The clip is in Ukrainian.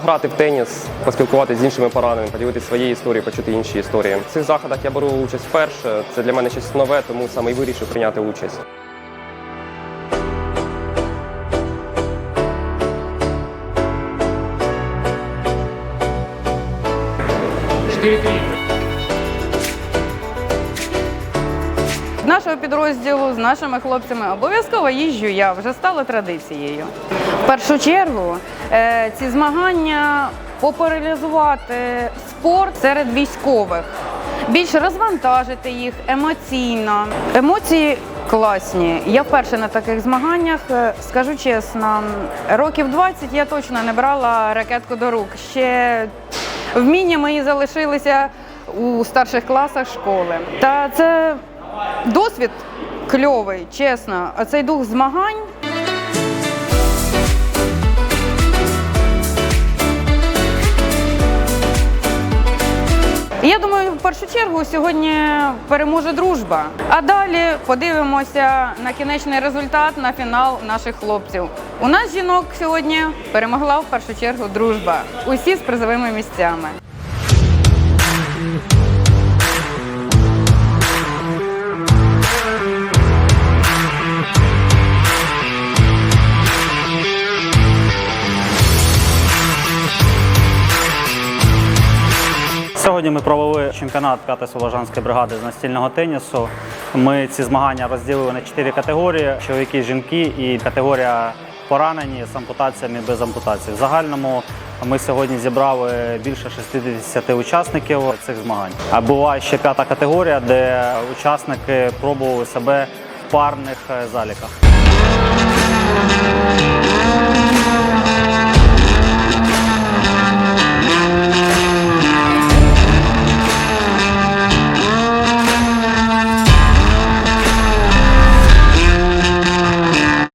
пограти в теніс, поспілкуватися з іншими пораненими, поділитися своєю історією, почути інші історії. В цих заходах я беру участь вперше. Це для мене щось нове, тому саме і вирішив прийняти участь. З нашого підрозділу з нашими хлопцями обов'язково їжджу я, вже стало традицією. В першу чергу е, ці змагання популяризувати спорт серед військових, більше розвантажити їх емоційно. Емоції класні. Я вперше на таких змаганнях, Е, скажу чесно, років 20 я точно не брала ракетку до рук. Ще вміння мої залишилися у старших класах школи. Та це Досвід кльовий, чесно. А цей дух змагань. Я думаю, в першу чергу сьогодні переможе дружба. А далі подивимося на кінечний результат, на фінал наших хлопців. У нас жінок сьогодні перемогла в першу чергу дружба. Усі з призовими місцями. Сьогодні ми провели чемпіонат 5-ї Соложанської бригади з настільного тенісу. Ми ці змагання розділили на чотири категорії: чоловіки, жінки і категорія поранені з ампутаціями без ампутації. В загальному ми сьогодні зібрали більше 60 учасників цих змагань. А була ще п'ята категорія, де учасники пробували себе в парних е, заліках.